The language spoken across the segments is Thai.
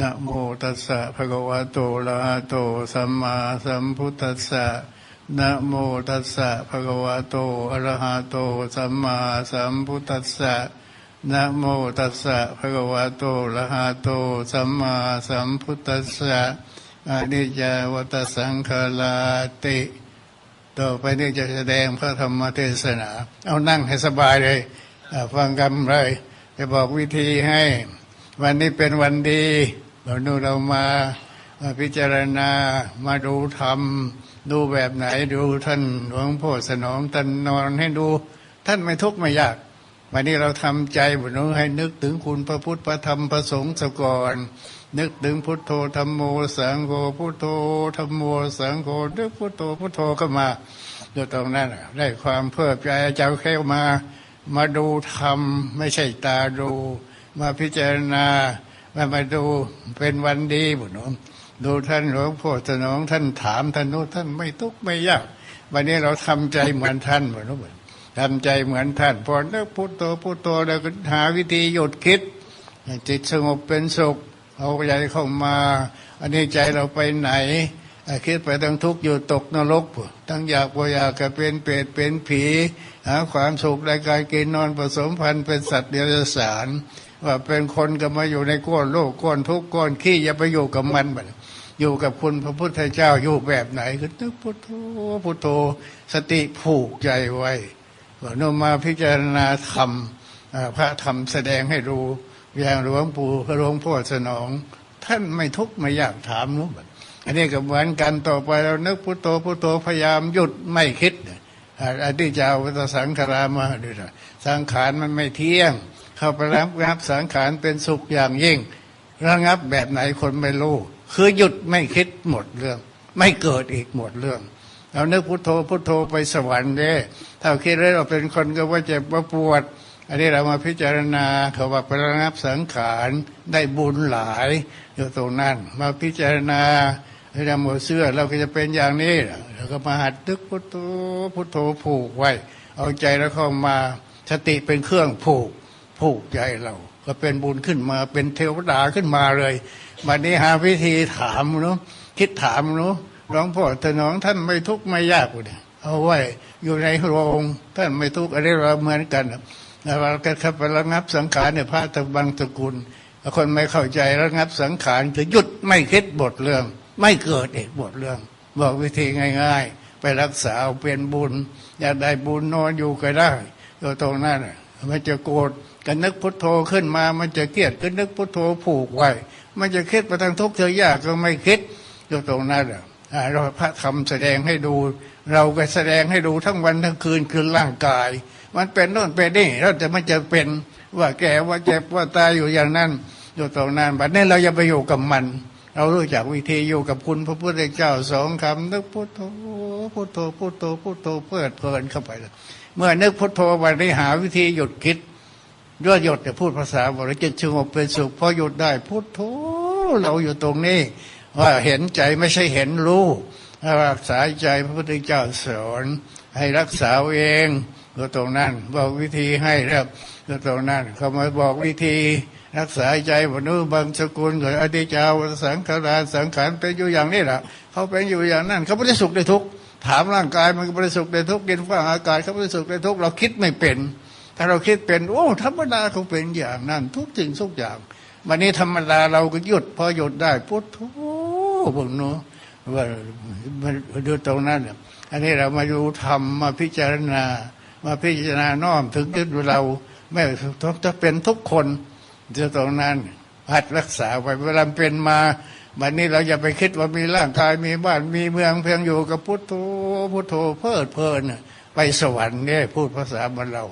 นะโมตัสสะภะคะวะโตอะระหะโตสัมมาสัมพุทธัสสะนะโมตัสสะภะคะวะโตอะระหะโตสัมมาสัมพุทธัสสะนะโมตัสสะภะคะวะโตอะระหะโตสัมมาสัมพุทธัสสะอนิจจวัตสังขาราติ ต่อไปนี้จะแสดงพระธรรมเทศนา เอานั่งให้สบายเลยฟังกันเลย จะบอกวิธีให้ วันนี้เป็นวันดี เราดูเรามาพิจารณามาดูธรรม ดูแบบไหนดูท่านหลวงพ่อสนองท่านนอนให้ดู ท่านไม่ทุกข์ไม่ยาก วันนี้เราทำใจบุญให้นึกถึงคุณพระพุทธพระธรรมพระสงฆ์สก่อน นึกถึงพุทโธธรรมโมสังโฆพุทโธธรรมโมสังโฆนึกพุทโธพุทโธเข้ามาดูตรงนั้นได้ความเพื่อใจเจ้าเข้ามา มาดูธรรมไม่ใช่ตาดู มาพิจารณามามาดูเป็นวันดีบุญนดูท่านหลวงพ่อสนองท่านถามท่านโน้ท่านไม่ทุกข์ไม่ยาก วันนี้เราทำใจเหมือนท่านบุญน้ทำใจเหมือนท่านพอนึกพุทโธพุทโธแล้วก็หาวิธีหยุดคิดจิตสงบเป็นสุขเอาใจเข้ามา อันนี้ใจเราไปไหน คิดไปทั้งทุกข์อยู่ตกนรกพุ่นทั้งอยากบ่อยากจะเป็นเปรตเป็นผี หาความสุขในการกินนอนผสมพันธุ์เป็นสัตว์เดรัจฉาน ว่าเป็นคนก็มาอยู่ในก้อนโลกก้อนทุกข์ก้อนขี้อย่าไปอยู่กับมันบัดอยู่กับคุณพระพุทธเจ้าอยู่แบบไหนก็นึกพุทโธพุทโธสติผูกใจไว้ว่าโนมาพิจารณาธรรมพระธรรมแสดงให้รู้อย่างหลวงปู่พระหลวงพ่อสนอง ท่านไม่ทุกข์ไม่อยากถามนู้นอันนี้ก็เหมือนกันต่อไปเรานึกพุทโธพุทโธพยายามหยุดไม่คิดอันที่จะเอาวัสังขารามาดูนะสังขารมันไม่เที่ยง เข้าไปรับรับสังขารเป็นสุขอย่างยิ่ง ระงับแบบไหนคนไม่รู้คือหยุดไม่คิดหมดเรื่อง ไม่เกิดอีกหมดเรื่องเรานึกพุทโธพุทโธไปสวรรค์เด้ถ้าคิดแล้วเราเป็นคนก็ว่าเจ็บว่าปวด อันนี้เรามาพิจารณาเขาว่าไประงับสังขารได้บุญหลายอยู่ตรงนั้น มาพิจารณาเราหมดเสื้อเราก็จะเป็นอย่างนี้เราก็มาหัดนึกพุทโธพุทโธผูกไว้ เอาใจเราเข้ามาสติเป็นเครื่องผูก ผูกใจเรา ก็เป็นบุญขึ้นมาเป็นเทวดาขึ้นมาเลยวันนี้หาวิธีถามเนาะคิดถามเนาะหลวงพ่อถนอมท่านไม่ทุกข์ไม่ยากเลยเอาไว้อยู่ในโรงท่านไม่ทุกข์อะไรเราเหมือนกันเราก็เข้าไประงับสังขารเนี่ยพระตะบังตระกุลคนไม่เข้าใจระงับสังขารคือหยุดไม่คิดบทเรื่อง ไม่เกิดเอกบทเรื่อง บอกวิธีง่าย ๆ ไปรักษาเอาเป็นบุญ อยากได้บุญนอนอยู่ก็ได้อยู่ตรงนั้นน่ะมันจะโกรธ ก็นึกพุทโธขึ้นมามันจะเกลียดก็นึกพุทโธผูกไว้ มันจะคิดไปทางทุกข์เธอยากก็ไม่คิดอยู่ตรงนั้นน่ะเราพระธรรมแสดงให้ดู เราก็แสดงให้ดูทั้งวันทั้งคืนคือร่างกาย มันเป็นโน่นเป็นนี่เราจะมันจะเป็นว่าแก่ว่าเจ็บว่าตายอยู่อย่างนั้นอยู่ตรงนั้นบัดนี้เราอย่าไปอยู่กับมัน เรารู้จักวิธีอยู่กับคุณพระพุทธเจ้าสองคำนึกพุทโธพุทโธพุทโธพุทโธเพื่อเพลินเข้าไปเลยเมื่อนึกพุทโธวันนี้หาวิธีหยุดคิด ด้วยหยุดแต่พูดภาษาบริจิตสงบเป็นสุขพอหยุดได้พุทโธเราอยู่ตรงนี้ ว่าเห็นใจไม่ใช่เห็นรู้รักษาใจพระพุทธเจ้าสอนให้รักษาเองก็ตรงนั้น บอกวิธีให้แล้วก็ตรงนั้น เขามาบอกวิธีรักษาใจบนุบางสกุลกับอดีจาวสังขารสังขารเป็นอยู่อย่างนี้แหละเขาเป็นอยู่อย่างนั้น เขาไม่ได้สุขได้ทุกข์ถามร่างกายมันก็ไม่ได้สุขได้ทุกข์กินฟ้าอากาศเขาไม่ได้สุขได้ทุกข์เราคิดไม่เป็น ถ้าเราคิดเป็นโอ้ธรรมดาเขาเป็นอย่างนั้น ทุกสิ่งทุกอย่าง วันนี้ธรรมดาเราก็หยุดพอหยุดได้พุทโธบุญเนาะว่ามันดูตรงนั้นเนี่ยอันนี้เรามาดูธรรมมาพิจารณา มาพิจารณาน้อมถึงที่เราไม่จะเป็นทุกคนจะตรงนั้นหัดรักษาไว้เวลาเป็นมาวันนี้เราอย่าไปคิดว่ามีร่างกายมีบ้านมีเมืองเพียงอยู่กับพุทโธพุทโธเพลิดเพลินน่ะไปสวรรค์เนี่ยพูดภาษาบ้านเรา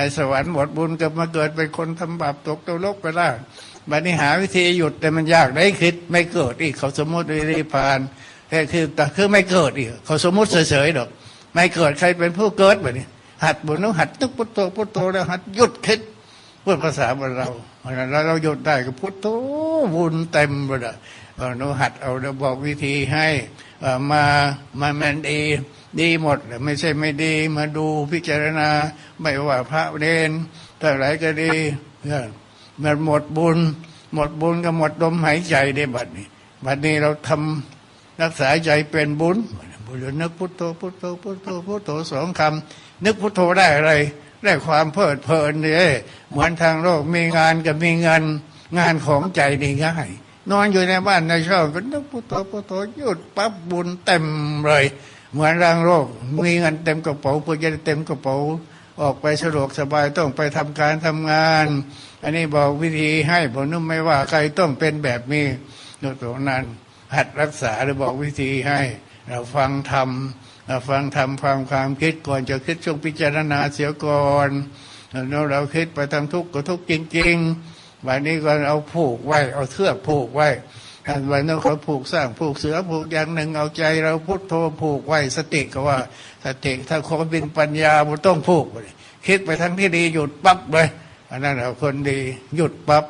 ไปสวรรค์หมดบุญก็มาเกิดเป็นคนทำบาปตกตกลกไปได้บัดนี้หาวิธีหยุดแต่มันยากได้คิดไม่เกิดอีกเขาสมมติวิริพานแต่คือแต่คือไม่เกิดอีกเขาสมมติเฉยๆดอก ไม่เกิดใครเป็นผู้เกิดแบบนี้ หัดบุญต้องหัดตึกพุทโธพุทโธแล้วหัดหยุดคิดพูดภาษาบนเราเพราะฉะนั้นเราหยุดได้ก็พุทโธบุญเต็มเลย อะเราหัดเอาเราบอกวิธีให้มามามันดีดีหมดไม่ใช่ไม่ดีมาดูพิจารณา ไม่ว่าพระเนนทั้งหลายก็ดีมันหมดบุญ หมดบุญก็หมดลมหายใจได้บัดนี้บัดนี้เราทำรักษาใจเป็นบุญบุญนึกพุทโธพุทโธพุทโธพุทโธสองคำนึกพุทโธได้อะไร ได้ความเพลิดเพลินเนี่ยเหมือนทางโลกมีงานกับมีเงินงานของใจนี่ง่าย นอนอยู่ในบ้านในช่องก็นึกพุทโธพุทโธหยุดปั๊บบุญเต็มเลย เหมือนร่างโลกมีเงินเต็มกระเป๋าเพื่อจะเต็มกระเป๋าออกไปสะดวกสบายต้องไปทำการทำงาน อันนี้บอกวิธีให้ผมนึกไม่ว่าใครต้องเป็นแบบนี้ยกตัวนั้น หัดรักษาหรือบอกวิธีให้ เราฟังธรรมเราฟังธรรมฟังความคิดก่อนจะคิดช่วงพิจารณาเสียก่อนแล้วเราคิดไปทางทุกข์ก็ทุกข์จริง ๆ วันนี้ก็เอาผูกไว้ เอาเทือกผูกไว้วันนั้นเขาผูกสร้างผูกเสือผูกอย่างหนึ่งเอาใจ เราพุทโธผูกไว้สติก็ว่า สติถ้าคนเป็นปัญญาบุต้องผูกคิดไปทั้งที่ดีหยุดปั๊บเลยอันนั้นเราคนดีหยุดปั๊บ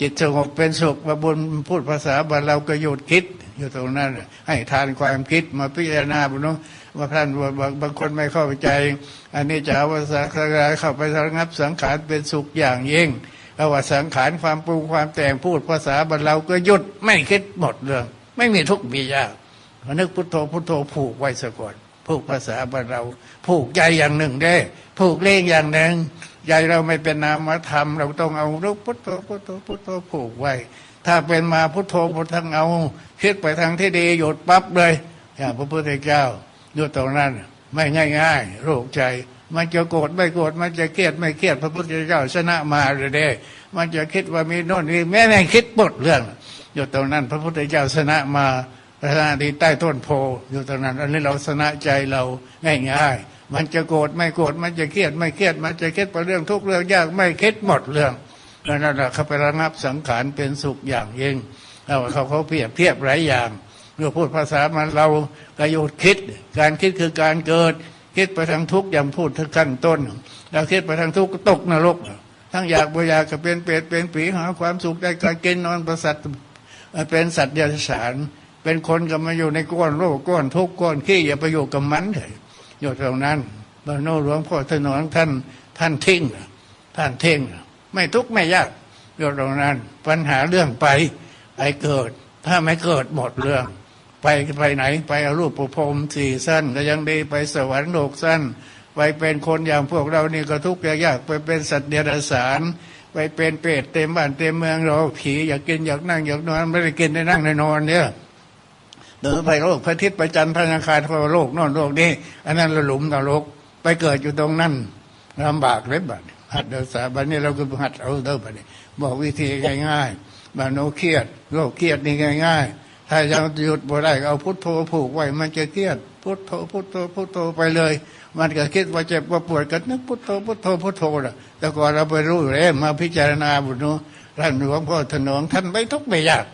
จิตสงบเป็นสุขมาบุญพูดภาษาบาลเราก็หยุดคิด อยู่ตรงนั้นให้ทานความคิดมาพิจารณาบุญน้องว่าท่านว่าบางบางคนไม่เข้าใจ อันนี้จะเอาภาษาคลายเข้าไประงับสังขารเป็นสุขอย่างยิ่ง เอาว่าสังขารความปรุงความแต่งพูดภาษาบาลเราก็หยุดไม่คิดหมดเรื่อง ไม่มีทุกข์มียากนึกพุทโธพุทโธผูกไว้ซะก่อนผูกภาษาบาลเราผูกใจอย่างหนึ่งได้ ผูกเลขอย่างหนึ่งใจเราไม่เป็นนามธรรม เราต้องเอาลูกพุทโธพุทโธพุทโธผูกไว้ ถ้าเป็นมาพุทโธพุทธังเอาคิดไปทางที่ดีหยุดปั๊บเลยอย่างพระพุทธเจ้าอยู่ตรงนั้น ไม่ง่ายๆโรคใจ มันจะโกรธไม่โกรธมันจะเครียดไม่เครียดพระพุทธเจ้าชนะมาเลยเด้มันจะคิดว่ามีโน่นนี่แม้ไม่คิดหมดเรื่อง อยู่ตรงนั้น พระพุทธเจ้าชนะมาพระนาดีใต้ต้นโพอยู่ตรงนั้นอันนี้เราชนะใจเราง่ายๆมันจะโกรธไม่โกรธมันจะเครียดไม่เครียด มันจะคิดไปเรื่องทุกเรื่องยากไม่คิดหมดเรื่องนั่นแหละเขาไประงับสังขารเป็นสุขอย่างยิ่งเอาเขาเขาเปรียบเทียบหลายอย่างเมื่อพูดภาษามันเราก็หยุดคิด การคิดคือการเกิด คิดไปทางทุกข์ย่างพูดทั้งขั้นต้น แล้วคิดไปทางทุกข์ก็ตกนรก ทั้งอยากบ่อยากก็เป็นเปรตเป็นผีหาความสุขได้การกินนอนประสัตเป็นสัตว์เดรัจฉานเป็นคนก็มาอยู่ในก้อนโลกก้อนทุกข์ก้อนขี้อย่าไปอยู่กับมันเลยอยู่ตรงนั้นบรรโนหลวงพ่อถนนท่านท่านทิ้งท่านเท่งไม่ทุกข์ไม่ยากอยู่ตรงนั้น ปัญหาเรื่องไปไปเกิด ถ้าไม่เกิดหมดเรื่อง ไปไปไหนไปเอารูปประพรมสี่สั้นก็ยังดีไปสวรรค์โลกสั้น ไปเป็นคนอย่างพวกเรานี่ก็ทุกข์ยากๆไปเป็นสัตว์เดรัจฉานไปเป็นเปรตเต็มบ้านเต็มเมืองเราผีอยากกินอยากนั่งอยากนอนไม่ได้กินได้นั่งได้นอนเนี่ยเดินไปโลกพระทิตย์ประจันทร์พระอังคารพระโลกนอนโลกนี้อันนั้นละหลุมนรกไปเกิดอยู่ตรงนั้นลำบากเลยบัดหัดเดินสาบัดนี้เราก็หัดเอาเดินบัดนี้บอกวิธีง่ายๆบาโนเครียดโรคเครียดนี่ง่าย ๆ ถ้ายังหยุดบ่ได้ก็เอาพุทโธผูกไว้มันจะเครียดพุทโธพุทโธพุทโธไปเลย มันก็คิดว่าเจ็บว่าปวดก็นึกพุทโธพุทโธพุทโธน่ะแต่ก่อนเราไปรู้เลยมาพิจารณาบุญนู้ท่านหลวงพ่อถนอมท่านไม่ทุกข์ไม่ยาก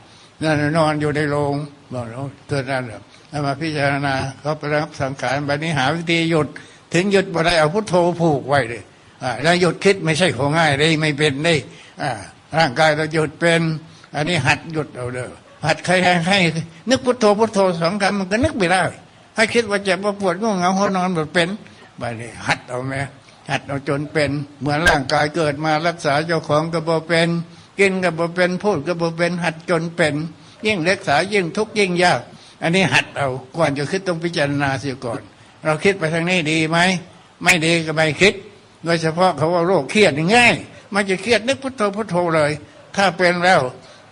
นั่นนอนอยู่ในโรงบอกเราตัวนั้นแหละเอมาพิจารณาเขาไปรับสังขารบัดนี้หาวิธีหยุด ถึงหยุดบ่ได้เอาพุทโธผูกไว้เลยอ่าแล้วหยุดคิดไม่ใช่ของง่ายเลยไม่เป็นได้อ่าร่างกายเราหยุดเป็น อันนี้หัดหยุดเอาเด้อ หัดใครให้ให้ นึกพุทโธพุทโธสองคำมันก็นึกไม่ได้ ให้คิดว่าเจ็บว่าปวดง่วงเหงาหัวนอนแบบเป็นไปเลยหัดเอาไหมหัดเอาจนเป็น เหมือนร่างกายเกิดมารักษาเจ้าของก็บ่เป็น กินก็บ่เป็นพูดก็บ่เป็น หัดจนเป็น ยิ่งรักษายิ่งทุกข์ยิ่งยาก อันนี้หัดเอาก่อนจะคิดต้องพิจารณาเสียก่อน เราคิดไปทางนี้ดีไหมไม่ดีก็ไม่คิด โดยเฉพาะเขาว่าโรคเครียดง่าย มันจะเครียดนึกพุทโธพุทโธเลย ถ้าเป็นแล้ว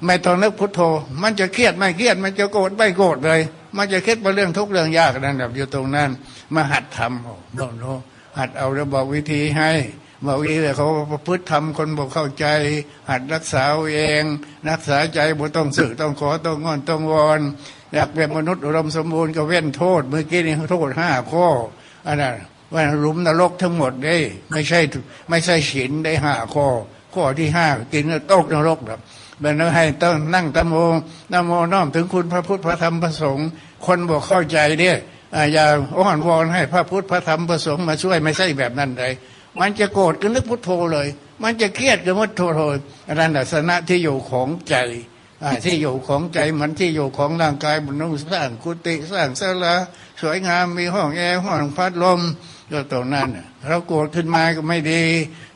ไม่ต้องนึกพุทโธ มันจะเครียดไม่เครียด มันจะโกรธไม่โกรธเลย มันจะคิดว่าเรื่องทุกเรื่องยากนั่นแบบอยู่ตรงนั้น มาหัดทำโอ้โนโนหัดเอาแล้วบอกวิธีให้บอกวิธีเขาประพฤติทำคนบอกเข้าใจ หัดรักษาเอง รักษาใจบ่ต้องสึกต้องขอต้องงอนต้องวอนอยากเป็นมนุษย์อุดมสมบูรณ์ก็เว้นโทษ เมื่อกี้นี่โทษห้าข้ออันนั้นว่าหลุมนรกทั้งหมดได้ ไม่ใช่ไม่ใช่ศีลได้ห้าข้อ ข้อที่ห้ากินตกนรกแบบ เป็นต้องให้ต้องนั่งตะโมนโมน้อมถึงคุณพระพุทธพระธรรมพระสงฆ์คนบอกเข้าใจเนี่ยอย่าอ้อนวอนให้พระพุทธพระธรรมพระสงฆ์มาช่วยไม่ใช่แบบนั้นเลยมันจะโกรธก็นึกพุทโธเลย มันจะเครียดก็พุทโธเลยอันนั้นลักษณะที่อยู่ของใจที่อยู่ของใจมันที่อยู่ของร่างกายมันต้องสร้างกุฏิสร้างศาลาสวยงามมีห้องแอร์ห้องพัดลมอยู่ตรงนั้นเราโกรธขึ้นมาก็ไม่ดี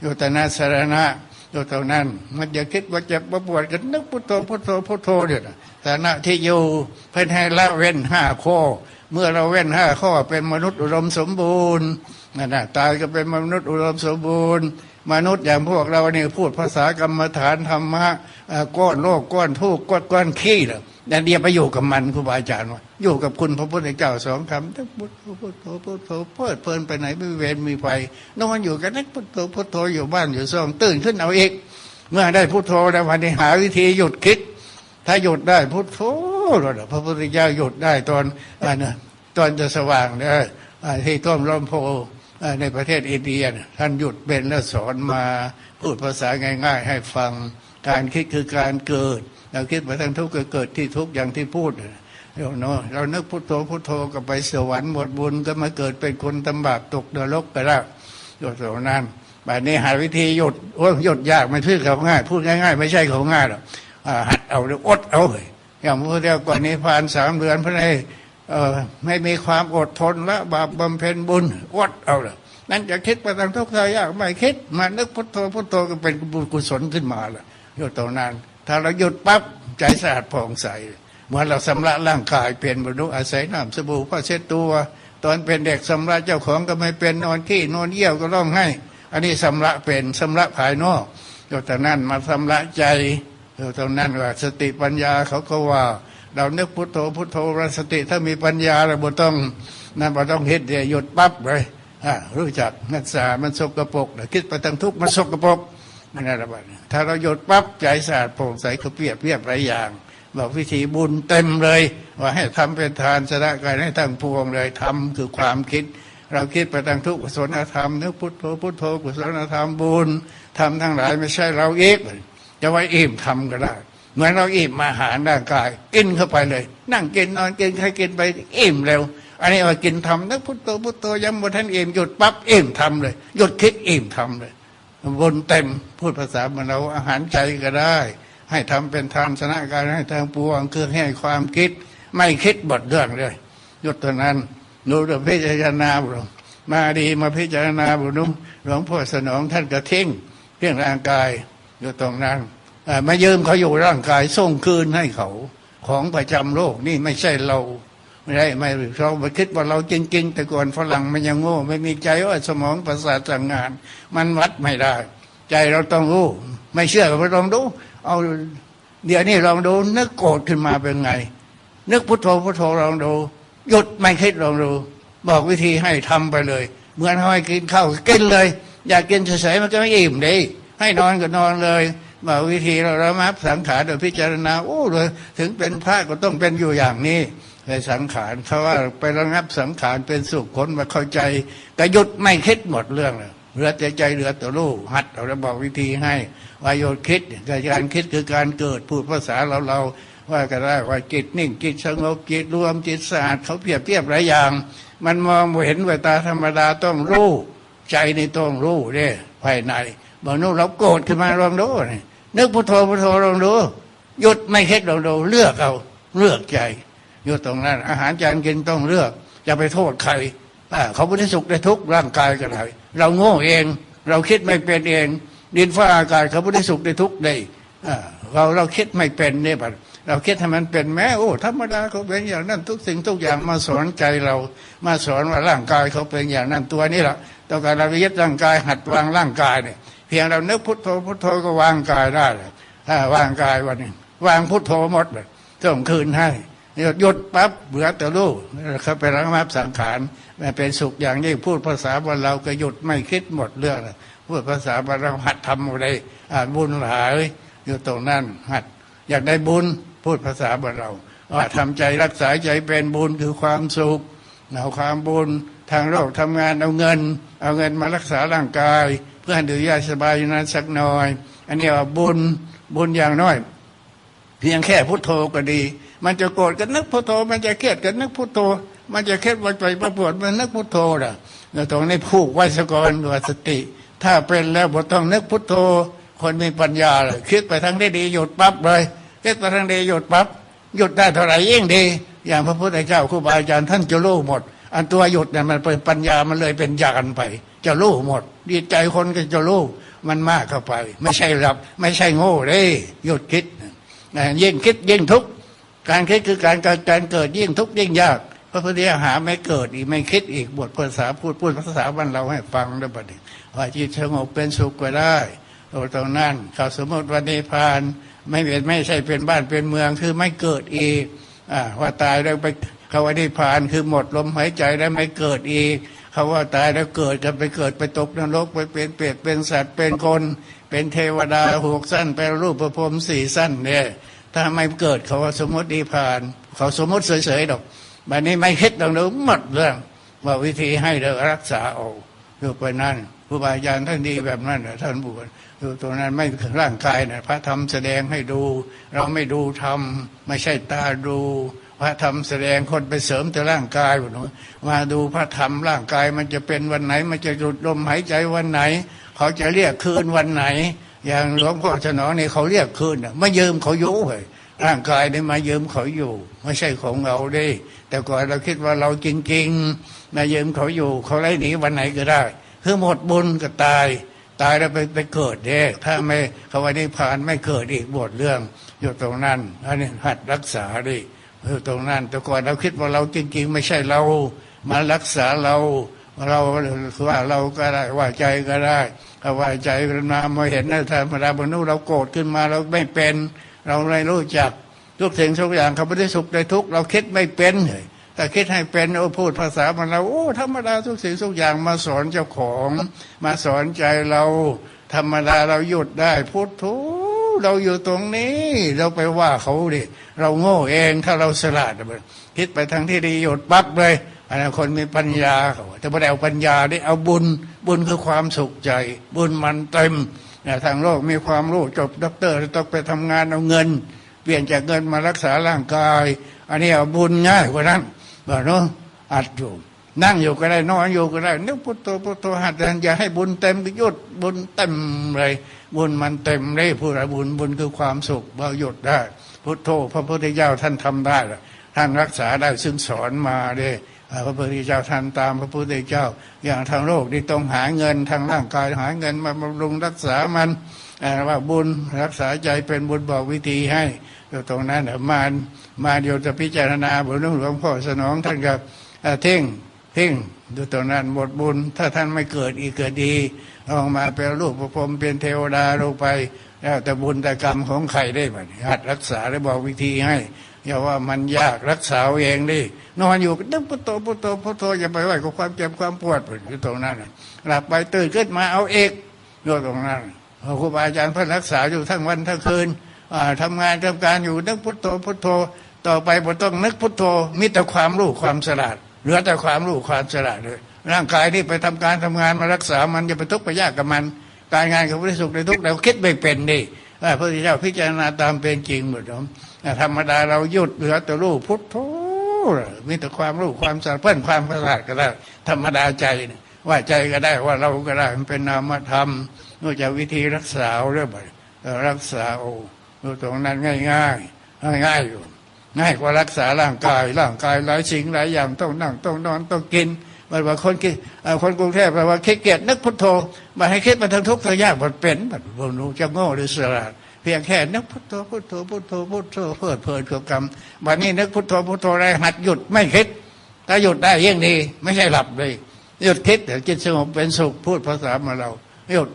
อยู่แต่นาสารณะ ตัวเท่านั้น มันจะคิดว่าจะบว่าปวดกันนึกพุทโธพุทโธพุทโธเนี่ยนะแต่ณที่อยู่เพื่อให้ละเว้นห้าข้อ เมื่อเราเว้นห้าข้อเป็นมนุษย์อุดมสมบูรณ์นั่นนะตายก็เป็นมนุษย์อุดมสมบูรณ์ มนุษย์อย่างพวกเราเนี่ยพูดภาษากรรมฐานธรรมะก้อนโลกก้อนทุกข์ก้อนก้อนขี้เลย แต่เดียวไปอยู่กับมันครูบาอาจารย์ว่าอยู่กับคุณพระพุทธเจ้าสองคำทั้งพุทโธพุทโธพุทโธเพลิดเพลินไปไหนไม่เวรมีไฟนอนอยู่กันนักพุทโธพุทโธอยู่บ้านอยู่ซ่องตื่นขึ้นเอาเองเมื่อได้พุทโธแล้ววันนี้หาวิธีหยุดคิด ถ้าหยุดได้พุทโธแล้วพระพุทธเจ้าหยุดได้ตอนอ่านะตอนจะสว่างนี่ยอ่าที่ต้นลมโพในประเทศอินเดียท่านหยุดเป็นแล้วสอนมาพูดภาษาง่าย ๆ ให้ฟังการคิดคือการเกิด เราคิดไปทั้งทุกข์ก็เกิดที่ทุกข์อย่างที่พูดน่ะเนาะเรานึกพุทโธพุทโธก็ไปสวรรค์หมดบุญก็มาเกิดเป็นคนตำบาปตกนรกไปแล้วหยดตรงนั้นแบบนี้หาวิธีหยุดโอ้ยหยุดยากไม่พูดเขาง่าย พูดง่าย ๆ ไม่ใช่เขาง่ายหรอกหัดเอาหรืออดเอาเลยอย่างพระเดียวก่อนนี้ผ่านสามเดือนพระในเอ่อไม่มีความอดทนละบาปบำเพ็ญบุญอดเอาเลยนั่นจะคิดไปทางทุกข์ทายากไม่คิด มานึกพุทโธพุทโธก็เป็นบุญกุศลขึ้นมาลยอยู่ตรงนั้น ถ้าเราหยุดปั๊บใจสะอาดผ่องใสเหมือนเราสำระร่างกายเปลี่ยนบรรลุอาศัยน้ำสบู่ผ้าเช็ดตัว ตอนเป็นเด็กสำระเจ้าของก็ไม่เป็นนอนขี้นอนเยี่ยวก็ร้องให้ อันนี้สำระเป็นสำระภายนอกอยู่ตรงนั้นมาสำระใจเออตรงนั้นว่าสติปัญญาเขาก็ว่า เรานึกพุทโธพุทโธรสติถ้ามีปัญญาเราบ่ต้องนั่นบ่ต้องเฮ็ดเดียวหยุดปั๊บเลยรู้จักนักษามันสกปรกคิดไปทั้งทุกข์มันสกปรก นั่นแหละบัดนี้ถ้าเราหยุดปั๊บใจสะอาดโปร่งใสเขาเปรียบเรียบหลายอย่าง บอกวิธีบุญเต็มเลย ว่าให้ทำเป็นทานชนะกายให้ทั้งพวงเลยทำคือความคิด เราคิดไปทางทุกข์กุศลธรรมนึกพุทโธพุทโธกุศลธรรมบุญทำทั้งหลายไม่ใช่เราเองจะไว้อิ่มทำก็ได้เหมือนเราอิ่มอาหารร่างกาย กินเข้าไปเลย นั่งกินนอนกินใครกินไปอิ่มเร็ว อันนี้ว่ากินทำนึกพุทโธพุทโธย้ำบนท่านอิ่มหยุดปั๊บอิ่มทำเลยหยุดคิดอิ่มทำเลย บนเต็มพูดภาษามันเราอาหารใจก็ได้ ให้ทำเป็นทานชนะการให้ทางปวงคือให้ความคิด ไม่คิดบทเรื่องเลยยุดตัวนั้นหนูจะพิจารณาบุญมาดีมาพิจารณาบุญหลวงพ่อสนองท่านก็ทิ้งเรื่องร่างกายอยู่ตรงนั้นมายืมเขาอยู่ร่างกายส่งคืนให้เขาของประจำโลกนี่ไม่ใช่เรา ไม่ได้ไม่เราไปคิดว่าเราจริง ๆ แต่ก่อนฝรั่งมันยังโง่ ไม่มีใจว่าสมองประสาทสั่งงาน มันวัดไม่ได้ ใจเราต้องรู้ ไม่เชื่อก็ไปลองดู เอาเดี๋ยวนี้ลองดูนึกโกรธขึ้นมาเป็นไง นึกพุทโธพุทโธลองดู หยุดไม่คิดลองดู บอกวิธีให้ทำไปเลย เหมือนให้กินข้าวกินเลย อยากกินเฉยๆมันก็ไม่อิ่มดีให้นอนก็นอนเลยบอกวิธีเราระมับสังขารโดยพิจารณาโอ้เลยถึงเป็นพระก็ต้องเป็นอยู่อย่างนี้ ในสังขารเพราะว่าไประงับสังขารเป็นสุขคนมาเข้าใจก็หยุดไม่คิดหมดเรื่องเลยเหลือแต่ใจเหลือแต่รู้หัดเราจะบอกวิธีให้วาหยุดคิดการคิดคือการเกิดพูดภาษาเราเราว่าก็ได้ว่าจิตนิ่งจิตสงบจิตรวมจิตสะอาดเขาเปรียบเทียบหลายอย่าง มันมองเห็นด้วยตาธรรมดาต้องรู้ ใจในต้องรู้เด้ภายในบอกนู้นเราโกรธขึ้นมาลองดูนึกพุทโธพุทโธลองดูหยุดไม่คิดลองดูเลือกเอาเลือกใจ อยู่ตรงนั้น อาหารจานกินต้องเลือกจะไปโทษใครเขาไม่ได้สุขได้ทุกข์ร่างกายก็ได้เราโง่เอง เราคิดไม่เป็นเอง ดินฟ้าอากาศเขาไม่ได้สุขได้ทุกข์ได้เราเราคิดไม่เป็นเนี่ยบัดเราคิดให้มันเป็นแม้โอ้ธรรมดาเขาเป็นอย่างนั้นทุกสิ่งทุกอย่างมาสอนใจเรา มาสอนว่าร่างกายเขาเป็นอย่างนั้นตัวนี้แหละต้องการเราไปยึดร่างกายหัดวางร่างกายเนี่ยเพียงเรานึกพุทโธพุทโธก็วางกายได้เลยถ้าวางกายวันนี้วางพุทโธหมดเลยส่งคืนให้ หยุดปั๊บเบื่อแต่ลูกเขาไประงับสังขารเป็นสุขอย่างยิ่งพูดภาษาบนเราก็หยุดไม่คิดหมดเรื่องพูดภาษาบนเราหัดทำอะไรอ่านบุญหลายอยู่ตรงนั้นหัด อยากได้บุญพูดภาษาบ้านเราว่าทำใจรักษาใจเป็นบุญคือความสุขเอาความบุญทางโลกทำงานเอาเงิน เอาเงินมารักษาร่างกาย เพื่อให้ดูยาสบายอยู่นั้นสักหน่อย อันนี้ว่าบุญบุญอย่างน้อย เพียงแค่พุทโธก็ดี มันจะโกรธกันนึกพุทโธ มันจะเครียดกันนึกพุทโธ มันจะเครียดวันไปประปวดมันนึกพุทโธน่ะเราต้องในผูกไว้สกอนกับสติ ถ้าเป็นแล้วบ่ต้องนึกพุทโธ คนมีปัญญาเลยคิดไปทางได้ดีหยุดปั๊บเลยคิดไปทางดีหยุดปั๊บหยุดได้เท่าไหร่ยิ่งดี อย่างพระพุทธเจ้าครูบาอาจารย์ท่านจะรู้หมด อันตัวหยุดเนี่ยมันเป็นปัญญามันเลยเป็นญาณไป จะรู้หมด ดีใจคนก็จะรู้มันมากเข้าไป ไม่ใช่หลับ ไม่ใช่โง่เลยหยุดคิดยิ่งคิดยิ่งทุกข์ การคิดคือการการการเกิดยิ่งทุกข์ยิ่งยากพระพุทธเจ้าหาไม่เกิดอีกไม่คิดอีกบทภาษาพูดพูดภาษาบ้านเราให้ฟังได้บัดนี้ว่าจิตสงบเป็นสุขก็ได้ตรงนั้นเขาสมมติวันนิพพานไม่เป็นไม่ใช่เป็นบ้านเป็นเมืองคือไม่เกิดอีกอ่าว่าตายแล้วไปเขาว่านิพพานคือหมดลมหายใจแล้วไม่เกิดอีกเขาว่าตายแล้วเกิดจะไปเกิดไปตกนรกไปเป็นเปรตเป็นสัตว์เป็นคน เป็นเทวดาหกสั้นเป็นรูปประพรมสี่สั้นเนี่ย ถ้าไม่เกิดเขาสมมตินิพพาน เขาสมมติเฉยๆดอกบัดนี้ไม่คิดตรงนู้นหมดเรื่องว่าวิธีให้เรารักษาเอาอยู่ไปนั่นครูบาอาจารย์ท่านดีแบบนั้นนะท่านบวชอยู่ตรงนั้นไม่ร่างกายนะพระธรรมแสดงให้ดู เราไม่ดูธรรมไม่ใช่ตาดู พระธรรมแสดงคนไปเสริมแต่ร่างกายหมดมาดูพระธรรมร่างกายมันจะเป็นวันไหน มันจะหยุดลมหายใจวันไหน เขาจะเรียกคืนวันไหน อย่างหลวงพ่อฉนองนี่เขาเรียกคืนน่ะไม่ยืมเขาอยู่เลยร่างกายนี่มายืมเขาอยู่ ไม่ใช่ของเราด้แต่ก่อนเราคิดว่าเราจริงๆมายืมเขาอยู่ เขาไล่หนีวันไหนก็ได้คือหมดบุญก็ตาย ตายแล้วไปไปเกิดเด้ถ้าไม่เขาวันนี้ผ่านไม่เกิดอีกบทเรื่อง อยู่ตรงนั้นอันนี้หัดรักษาดิอยู่ตรงนั้น แต่ก่อนเราคิดว่าเราจริง ๆ ไม่ใช่เรามารักษาเรา เราว่าเราก็ได้ว่าใจก็ได้ เอาว่าใจกันมามาเห็นนะธรรมดามนุษย์เราโกรธขึ้นมาเราไม่เป็น เราไม่รู้จักทุกสิ่งทุกอย่างเขาไม่ได้สุขได้ทุกเราคิดไม่เป็นเลยแต่คิดให้เป็นโอ้พูดภาษามันเราโอ้ธรรมดาทุกสิ่งทุกอย่างมาสอนเจ้าของ มาสอนใจเรา ธรรมดาเราหยุดได้พูดทุเราอยู่ตรงนี้ เราไปว่าเขาดิเราโง่เองถ้าเราสลัดคิดไปทางที่ดีหยุดปั๊บเลย อันนั้นคนมีปัญญาแต่พอได้เอาปัญญาได้เอาบุญ บุญคือความสุขใจ บุญมันเต็มเนี่ยทางโลกมีความรู้จบด็อกเตอร์ต้องไปทำงานเอาเงิน เปลี่ยนจากเงินมารักษาร่างกาย อันนี้เอาบุญง่ายกว่านั้นบอกเนาะอัดอยู่นั่งอยู่ก็ได้นอนอยู่ก็ได้นึกพุทโธพุทโธหัดแต่อย่าให้บุญเต็มก็หยุดบุญเต็มเลย บุญมันเต็มเลยผู้ละบุญบุญคือความสุขเราหยุดได้ พุทโธพระพุทธเจ้าท่านทำได้ท่านรักษาได้ซึ่งสอนมาเด้อ พระพุทธเจ้าท่านตามพระพุทธเจ้า อย่างทางโลกที่ต้องหาเงินทางร่างกายหาเงินมาบำรุงรักษามันว่าบุญรักษาใจเป็นบุญบอกวิธีให้อยู่ตรงนั้นน่ะมามาเดียวจะพิจารณาบทเรื่องหลวงพ่อสนองท่านก็อ่าเท่งเท่งดูตรงนั้นหมดบุญ ถ้าท่านไม่เกิดอีกเกิดดีออกมาเป็นลูกประพรหมเป็นเทวดาลงไป แล้วแต่บุญแต่กรรมของใครได้บัดนี้หัดรักษาได้บอกวิธีให้อย่าว่ามันยากรักษาเองดินอนอยู่ก็นึกพุทโธพุทโธพุทโธอย่าไปไหวกับความเจ็บความปวดอยู่ตรงนั้นหลับไปตื่นขึ้นมาเอาเอกอยู่ตรงนั้นครูบาอาจารย์พิ่นรักษาอยู่ทั้งวันทั้งคืนอ่าทำงานทำการอยู่นึกพุทโธพุทโธ ต่อไปบ่ต้องนึกพุทโธมีแต่ความรู้ความฉลาดเหลือแต่ความรู้ความฉลาดเลยร่างกายนี่ไปทำการทำงานมารักษามันอย่าไปทุกข์ไปยากกับมัน การงานกับพระสุขในทุกเราคิดไม่เป็นดิพระพุทธเจ้าพิจารณาตามเป็นจริงหมดเนาะธรรมดาเราหยุดเหลือแต่รู้พุทโธมีแต่ความรู้ความสารเพิ่นความประหลาดก็ได้ธรรมดาใจว่าใจก็ได้ว่าเราก็ได้มันเป็นนามธรรมนอกจากวิธีรักษาเรื่องแบบรักษาโอ้ดูตรงนั้นง่ายง่ายๆง่ายๆอยู่ง่ายกว่ารักษาร่างกายร่างกายหลายสิ่งหลายอย่างต้องนั่งต้องนอนต้องกิน มันว่าคนกินคนกรุงเทพแปลว่าคิดเกียจนึกพุทโธมาให้คิดมาทั้งทุกข์ทั้งยากมันเป็นมันบนรู้จะโง่หรือสลาดเพียงแค่นึกพุทโธพุทโธพุทโธพุทโธเพลิดเพลินกับกรรมวันนี้นึกพุทโธพุทโธได้หัดหยุดไม่คิดถ้าหยุดได้ยิ่งดีไม่ใช่หลับเลยหยุดคิดแต่จิตสงบเป็นสุขพูดภาษามาเราหยุด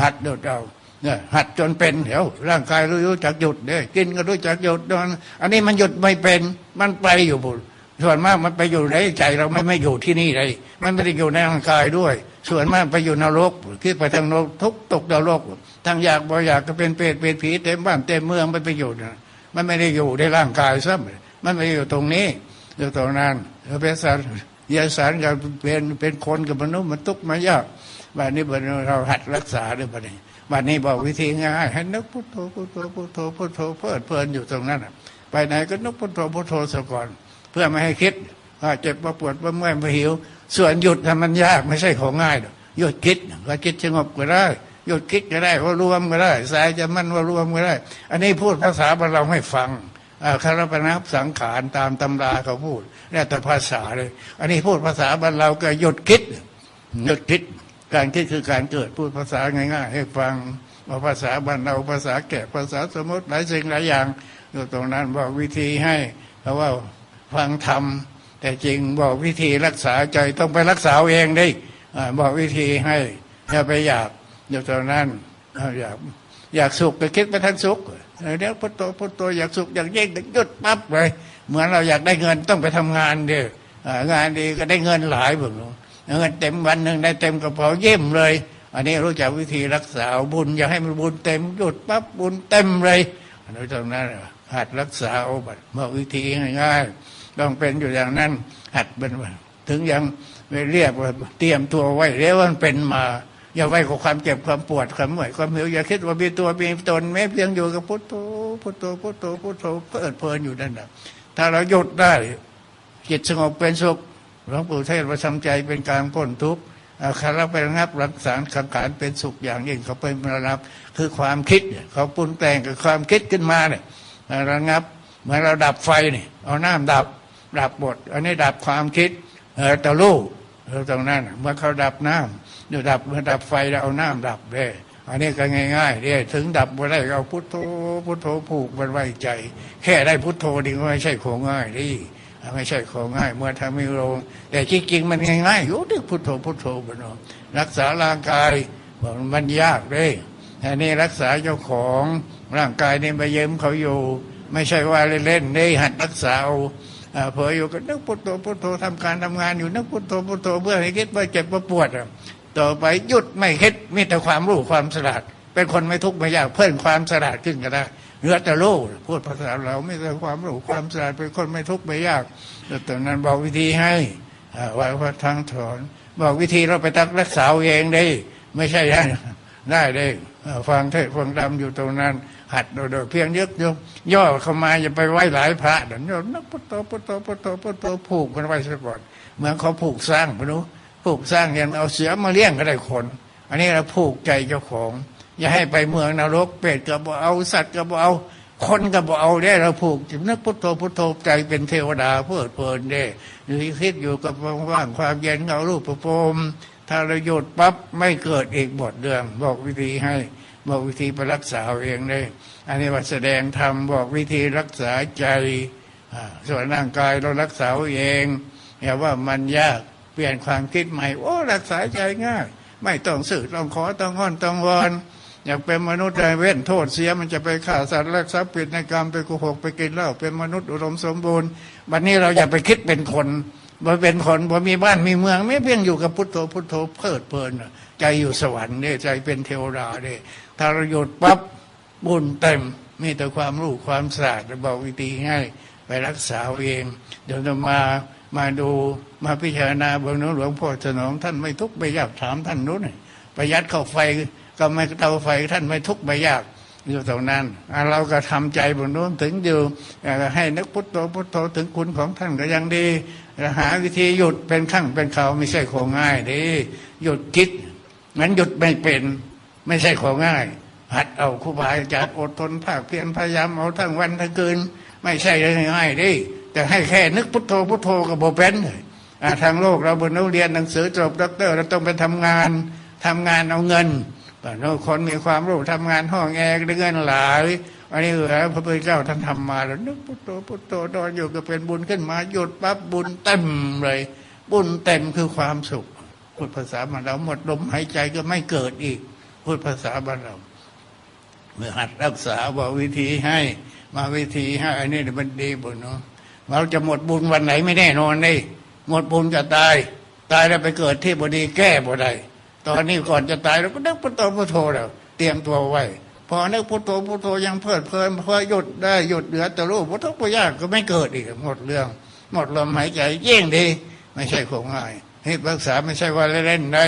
หัดหยุดเอาเนี่ยหัดจนเป็นเดี๋ยวร่างกายรู้จักหยุดเด้กินก็รู้จักหยุดนอนอันนี้มันหยุดไม่เป็นมันไปอยู่บุญ ส่วนมากมันไปอยู่ในใจเราไม่ไม่อยู่ที่นี่เลย มันไม่ได้อยู่ในร่างกายด้วย ส่วนมากไปอยู่นรกคิดไปทางนรกทุกตกนรกทางอยากบ่อยากก็เป็นเปรตเป็นผีเต็มบ้านเต็มเมืองไปไปอยู่นะมันไม่ได้อยู่ในร่างกายซ้ำมันไม่ได้อยู่ตรงนี้อยู่ตรงนั้นเราเป็นสัตว์ยาสารกับเป็นเป็นคนกับมนุษย์มันทุกข์มายากบันนี้เราหัดรักษาด้วยบัดนี้บัดนี้บอกวิธีง่ายให้นึกพุทโธพุทโธพุทโธพุทโธเพลิดเพลินอยู่ตรงนั้นไปไหนก็นึกพุทโธพุทโธซะก่อน เพื่อไม่ให้คิดว่าเจ็บว่าปวดว่าเมื่อยว่าหิว ส่วนหยุดน่มันยากไม่ใช่ของง่ายหรอกหยุดคิดว่าคิดสงบก็ได้หยุดคิดก็ได้ว่ารวมก็ได้สายจะมั่นว่ารวมก็ได้ อันนี้พูดภาษาบ้านเราให้ฟังอ่าคารพนับสังขารตามตำราเขาพูดแล้วแต่ภาษาเลย อันนี้พูดภาษาบ้านเราก็หยุดคิดหยุดคิด การคิดคือการเกิดพูดภาษาง่าย ๆ ให้ฟังว่าภาษาบรรเราภาษาแกะภาษาสมมติหลายสิ่งหลายอย่างอยู่ตรงนั้นบอกวิธีให้เพราะว่า ฟังธรรม แต่จริงบอกวิธีรักษาใจต้องไปรักษาเองดิบอกวิธีให้อย่าไปอยากอยู่ตรงนั้นอยากอยากสุขก็คิดไปทางสุขเดี๋ยวพุทโธพุทโธอยากสุขอยากเย่งหยุดปั๊บเลยเหมือนเราอยากได้เงินต้องไปทำงานเดียงานดีก็ได้เงินหลายบุญเงินเต็มวันหนึ่งได้เต็มกระเป๋าเยี่ยมเลย อันนี้รู้จักวิธีรักษาบุญ อย่าให้มันบุญเต็มหยุดปั๊บบุญเต็มเลยอันนี้ตรงนั้นหัดรักษาเอาบัตรบอกวิธีง่ายๆ ต้องเป็นอยู่อย่างนั้น หัดเป็นว่าถึงยังไม่เรียกว่าเตรียมตัวไว้แล้วมันเป็นมา อย่าไว้กับความเจ็บความปวดความเหนื่อยความหิวอย่าคิดว่ามีตัวมีตนแม้เพียงอยู่กับพุทโธพุทโธพุทโธพุทโธเพลิดเพลินอยู่นั่นนะถ้าเราหยุดได้จิตสงบเป็นสุขหลวงปู่เทศว่าทำใจเป็นกางพ้นทุกข์คาระไประงับรักษาขังขานเป็นสุขอย่างยิ่งเขาเป็นระงับ คือความคิดเนี่ยเขาปรุงแต่งกับความคิดขึ้นมาเนี่ยระงับเหมือนเราดับไฟเนี่ยเอาน้ำดับ ดับหมดอันนี้ดับความคิด เออตะลู่เออตรงนั้นเมื่อเขาดับน้ำเดี๋ยวดับเมื่อดับไฟแล้วเอาน้ำดับเลยอันนี้ก็ง่ายๆเนี่ยถึงดับมาได้เอาพุทโธพุทโธผูกมันไว้ใจ แค่ได้พุทโธดีก็ไม่ใช่ของง่ายดิไม่ใช่ของง่าย เมื่อทำไม่ลงแต่จริงๆมันง่ายๆอยู่ที่พุทโธพุทโธบนรักษาร่างกายบอกมันยากเลยอันนี้รักษาเจ้าของร่างกายนี่ไปเยิ้มเขาอยู่ ไม่ใช่ว่าเล่นๆได้หัดรักษา เอาอ่าเผยอยู่ก็นึกพุทโธพุทโธทำการทำงานอยู่นึกพุทโธพุทโธเพื่อให้คิดว่าเจ็บว่าปวดต่อไปหยุดไม่คิดมีแต่ความรู้ความสลาดเป็นคนไม่ทุกข์ไม่ยากเพิ่มความสลาดขึ้นก็ได้เหลือแต่รู้พูดภาษาเราไม่แต่ความรู้ความสลาดเป็นคนไม่ทุกข์ไม่ยากแต่ตอนนั้นบอกวิธีให้อ่าว่าทางถอนบอกวิธีเราไปตักรักษาเองได้ ไม่ใช่ได้ได้ได้ฟังเทศฟังธรรมอยู่ตรงนั้น หัดโดยโดยเพียงยึกยกย่อเข้ามาอย่าไปไหว้หลายพระเดี๋ยวโยนนักพุทโธพุทโธพุทโธพุทโธผูกมันไว้ซะก่อนเหมือนเขาผูกสร้างไม่รู้ผูกสร้างอย่างเอาเสือมาเลี้ยงก็ได้คน อันนี้เราผูกใจเจ้าของ อย่าให้ไปเมืองนรกเป็ดก็บ่เอาสัตว์ก็บ่เอาคนก็บ่เอาได้เราผูกจิตนึกพุทโธพุทโธใจเป็นเทวดาเพลิดเพลินได้หรือคิดอยู่กับว่างความเย็นเอารูปประโพม ถ้าเราหยุดปั๊บไม่เกิดอีกบทเรื่องบอกวิธีให้บอกวิธีไปรักษาเอาเองได้อันนี้ว่าแสดงธรรมบอกวิธีรักษาใจส่วนร่างกายเรารักษาเอาเองอย่าว่ามันยากเปลี่ยนความคิดใหม่โอ้รักษาใจง่าย ไม่ต้องสื่อต้องขอต้องอ้อนต้องวอนอยากเป็นมนุษย์ได้เว้นโทษเสียมันจะไปฆ่าสัตว์รักทรัพย์ผิดในกรรมไปโกหกไปกินเหล้าเป็นมนุษย์อุดมสมบูรณ์ วันนี้เราอย่าไปคิดเป็นคน บ่เป็นคนบ่มีบ้านมีเมือง ไม่เพียงอยู่กับพุทโธพุทโธเพลิดเพลินใจอยู่สวรรค์เนี่ยใจเป็นเทวดาเนี่ยถ้าเราหยุดปั๊บบุญเต็มมีแต่ความรู้ความสะอาดบอกวิธีง่ายไปรักษาเองเดี๋ยวจะมามาดูมาพิจารณาเบื้องนู้นหลวงพ่อสนอง ท่านไม่ทุกข์ไม่ยากถามท่านนู้นประหยัดเข้าไฟก็ไม่เตาไฟท่านไม่ทุกข์ไม่ยากอยู่ตรงนั้นเราก็ทำใจเบื้องนู้นถึงอยู่ให้นึกพุทโธพุทโธถึงคุณของท่านก็ยังดี หาวิธีหยุดเป็นขั้งเป็นเขาไม่ใช่ของง่ายดีหยุดคิดงั้นหยุดไม่เป็นไม่ใช่ของง่าย หัดเอาครูบาอาจารย์อดทนภาคเพียรพยายามเอาทั้งวันทั้งคืน ไม่ใช่ง่ายดิแต่ให้แค่นึกพุทโธพุทโธกับโบเป็นเลยทางโลกเราบนนักเรียนหนังสือจบด็อกเตอร์เราต้องไปทำงานทำงานเอาเงินแต่โน้นคนมีความรู้ทำงานห้องแอร์ได้เงินหลาย อันนี้เหรอพระพุทธเจ้าท่านทำมาแล้วนึกพุทโธพุทโธนอนอยู่ก็เป็นบุญขึ้นมาหยุดปั๊บบุญเต็มเลย บุญเต็มคือความสุขพูดภาษาบ้านเราหมดลมหายใจก็ไม่เกิดอีก พูดภาษาบ้านเรา เมื่อหัดรักษาบอกวิธีให้มาวิธีให้อันนี้มันดีบุญเนาะเราจะหมดบุญวันไหนไม่แน่นอนนี่หมดบุญจะตาย ตายแล้วไปเกิดที่บดีแก้บ่ได้ตอนนี้ก่อนจะตายเราก็นึกพุทโธพุทโธแล้วเตรียมตัวไว้ พอนึกพุทโธพุทโธยังเพลิดเพลินพอหยุดได้หยุดเหลือแต่รูปพุทโธพุทยากก็ไม่เกิดอีกหมดเรื่อง หมดลมหายใจเยี่ยงดี ไม่ใช่ของง่ายให้รักษาไม่ใช่ว่าเล่นได้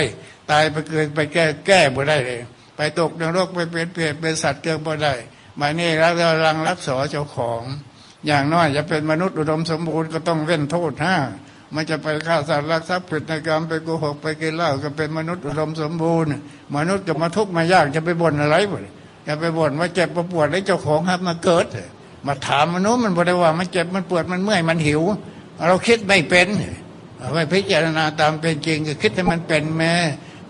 ตายไปเกิดไปแก้แก้บ่ได้เลย ไปตกนรกไปเป็นเปรตเป็นสัตว์เกิดบ่ได้มานี่รากำลังรักษาเจ้าของ อย่างน้อยจะเป็นมนุษย์อุดมสมบูรณ์ก็ต้องเว้นโทษห้ามันจะไปฆ่าสัตว์รักทรัพย์ผิดในกรรมไปโกหกไปกินเหล้าก็เป็นมนุษย์อุดมสมบูรณ์ มนุษย์จะมาทุกข์มายากจะไปบ่นอะไรบ่ อย่าไปบ่นว่าเจ็บมาปวดแล้วเจ้าของครับมาเกิด มาถามมนุษย์มันบอกได้ว่า มันเจ็บมันปวดมันเมื่อยมันหิว เราคิดไม่เป็นเอาไปพิจารณาตามเป็นจริงก็คิดให้มันเป็นแม่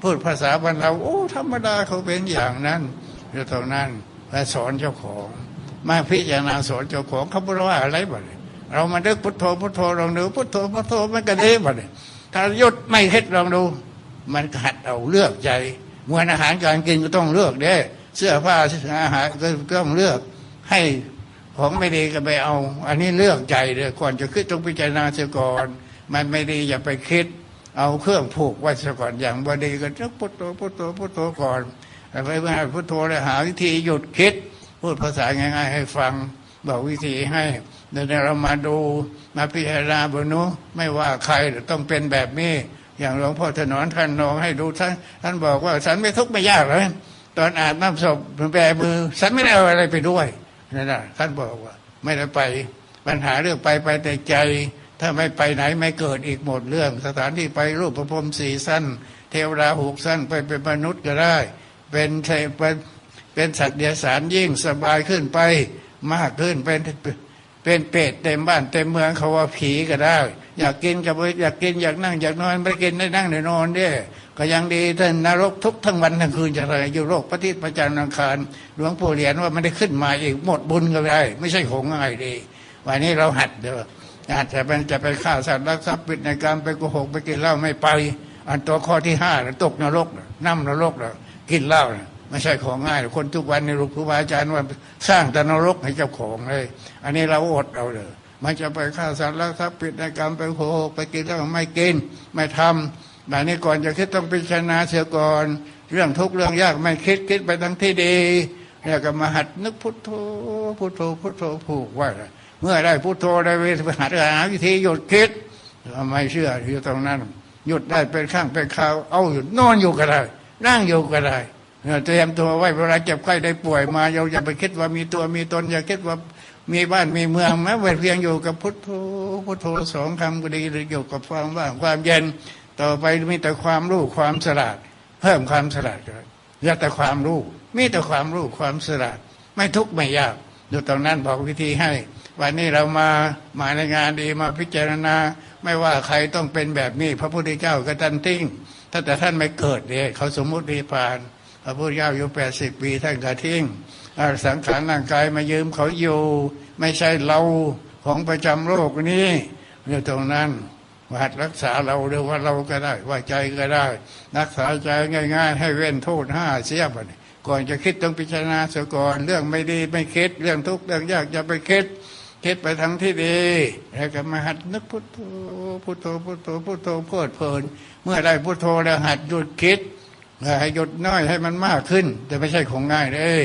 พูดภาษาบรรเราโอ้ธรรมดาเขาเป็นอย่างนั้นอยู่ตรงนั้นและสอนเจ้าของ มาพิจารณาสอนเจ้าของเขาบอกว่าอะไรบ้างเรามาดึกพุทโธพุทโธลองดูพุทโธพุทโธมันก็ดีบ้างถ้ายุดไม่คิดลองดู มันหัดเอาเลือกใจมวลอาหารการกินก็ต้องเลือกเด้ เสื้อผ้าอาหารก็ต้องเลือกให้ของไม่ดีก็ไปเอา อันนี้เลือกใจเลยก่อนจะคิดต้องพิจารณาเสียก่อน มันไม่ดีอย่าไปคิด เอาเครื่องผูกไว้เสียก่อนอย่างบดีก็จะพุทโธพุทโธพุทโธก่อนแต่ไปมาพุทโธเลยหาวิธีหยุดคิด พูดภาษาง่าย ๆ ให้ฟังบอกวิธีให้เดี๋ยวเรามาดูมาพิจารณาบนุไม่ว่าใครต้องเป็นแบบนี้ อย่างหลวงพ่อถนอมท่านนองให้ดูท่านท่านบอกว่าฉันไม่ทุกข์ไม่ยากเลย ตอนอาบน้ำศพแบมือฉันไม่ได้เอาอะไรไปด้วยนั่นแหละท่านบอกว่า ไม่ได้ไปปัญหาเรื่องไปไปแต่ใจ ถ้าไม่ไปไหนไม่เกิดอีกหมดเรื่อง สถานที่ไปรูปประพรมสี่สั้น เทวดาหกสั้นไปเป็นมนุษย์ก็ได้ เป็นเทเป็นเป็นสัตว์เดรัจฉานยิ่งสบายขึ้นไปมากขึ้นเป็นเป็นเป็ดเต็มบ้านเต็มเมืองเขาว่าผีก็ได้ อยากกินกับอยากกินอยากนั่งอยากนอนไม่กินได้นั่งได้นอนเด้ ก็ยังดีท่านนรกทุกทั้งวันทั้งคืนจะอะไรอยู่โลกพระทิตย์พระจันทร์อังคารหลวงปู่เหรียญว่าไม่ได้ขึ้นมาอีกหมดบุญก็ได้ ไม่ใช่ของง่ายดี วันนี้เราหัดเด้ออาจจะเป็นจะไปฆ่าสัตว์รักทรัพย์ปิดในการไปโกหกไปกินเหล้าไม่ไป อันตัวข้อที่ห้าตกนรกน่ะน้ำนรกนะกินเหล้านะไม่ใช่ของง่าย คนทุกวันในหลวงครูบาอาจารย์ว่าสร้างแต่นรกให้เจ้าของเลย อันนี้เราอดเอาเลยมันจะไปฆ่าสัตว์รักทรัพย์ปิดในการไปโกหกไปกินเหล้าไม่กินไม่ทำ แบบนี้ก่อนจะคิดต้องพิจารณาเสียก่อน เรื่องทุกเรื่องยากไม่คิดคิดไปทั้งที่ดีแล้วก็มาหัดนึกพุทโธพุทโธพุทโธผูกไว้เมื่อได้พุทโธได้เวิธีหัดหาวิธีหยุดคิดทำไมเชื่ออยู่ตรงนั้น หยุดได้เป็นข้างเป็นคราวเอาหยุดนอนอยู่ก็ได้นั่งอยู่ก็ได้เตรียมตัวไว้เวลาเจ็บไข้ได้ป่วยมาเราอย่าไปคิดว่ามีตัวมีตนอย่าคิดว่ามีบ้านมีเมืองแม้เพียงอยู่กับพุทโธพุทโธสองคำก็ดีหรืออยู่กับความว่างความเย็น ต่อไปมีแต่ความรู้ความฉลาด เพิ่มความฉลาดกันอย่าแต่ความรู้มีแต่ความรู้ความฉลาด ไม่ทุกข์ไม่ยากอยู่ตรงนั้นบอกวิธีให้ วันนี้เรามามาในงานดีมาพิจารณา ไม่ว่าใครต้องเป็นแบบนี้ พระพุทธเจ้าก็ท่านทิ้งถ้าแต่ท่านไม่เกิดเนี่ยเขาสมมุตินิพพานพระพุทธเจ้าอยู่แปดสิบปีท่านก็ทิ้งอาสังขารร่างกายมายืมเขาอยู่ ไม่ใช่เราของประจำโลกนี้อยู่ตรงนั้น หัดรักษาเราหรือว่าเราก็ได้ ว่าใจก็ได้ รักษาใจง่าย ๆ ให้เว้นโทษห้าเสียบก่อนจะคิดต้องพิจารณาเสียก่อนเรื่องไม่ดีไม่คิด เรื่องทุกข์เรื่องยากอย่าไปคิดคิดไปทั้งที่ดีแล้วก็มาหัดนึกพุทโธพุทโธพุทโธพุทโธเพลิดเพลิน เมื่อได้พุทโธแล้วหัดหยุดคิดให้หยุดน้อยให้มันมากขึ้น แต่ไม่ใช่ของง่ายเลย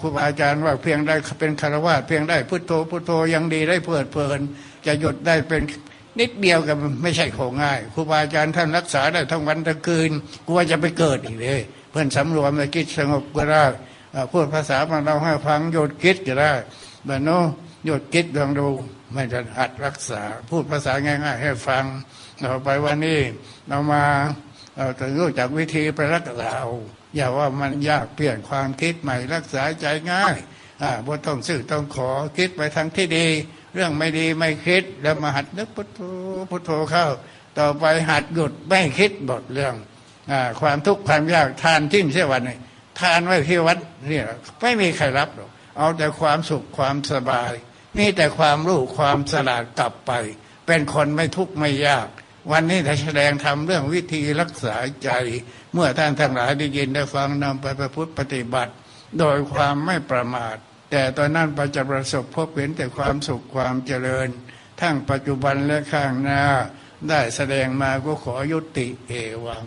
ครูบาอาจารย์ว่าเพียงได้เป็นคารวะเพียงได้พุทโธพุทโธยังดีได้เพลิดเพลิน จะหยุดได้เป็น นิดเดียวกับไม่ใช่ของง่ายครูบาอาจารย์ท่านรักษาได้ทั้งวันทั้งคืนกลัวจะไปเกิดอีกเลย เพื่อนสำรวมในคิดสงบก็ได้พูดภาษาบางเราให้ฟังหยุดคิดก็ได้บานโนหยุดคิดลองดูไม่จะหัดรักษา พูดภาษาง่าย ๆ ให้ฟังต่อไปวันนี้เรามาเราจะรู้จักวิธีไปรักษาอาอย่าว่ามันยากเปลี่ยนความคิดใหม่รักษาใจง่ายอ่าบ่ต้องซื้อต้องขอคิดไปทางที่ดี เรื่องไม่ดีไม่คิดแล้วมาหัดนึกพุทโธพุทโธเข้า ต่อไปหัดหยุดไม่คิดบทเรื่องอความทุกข์ความยากทานทิ้งเสียวันนี้ทานไว้ที่วัดเนี่ยไม่มีใครรับหรอกเอาแต่ความสุขความสบายมีแต่ความรู้ความสลาดกลับไป เป็นคนไม่ทุกข์ไม่ยาก วันนี้ถ้าแสดงทำเรื่องวิธีรักษาใจ เมื่อท่านทั้งหลายได้ยินได้ฟังนำไปประพฤติปฏิบัติ โดยความไม่ประมาท แต่ตอนนั้นประจะประสบพบเห็นแต่ความสุขความเจริญ ทั้งปัจจุบันและข้างหน้าได้แสดงมาก็ขอยุติเอวัง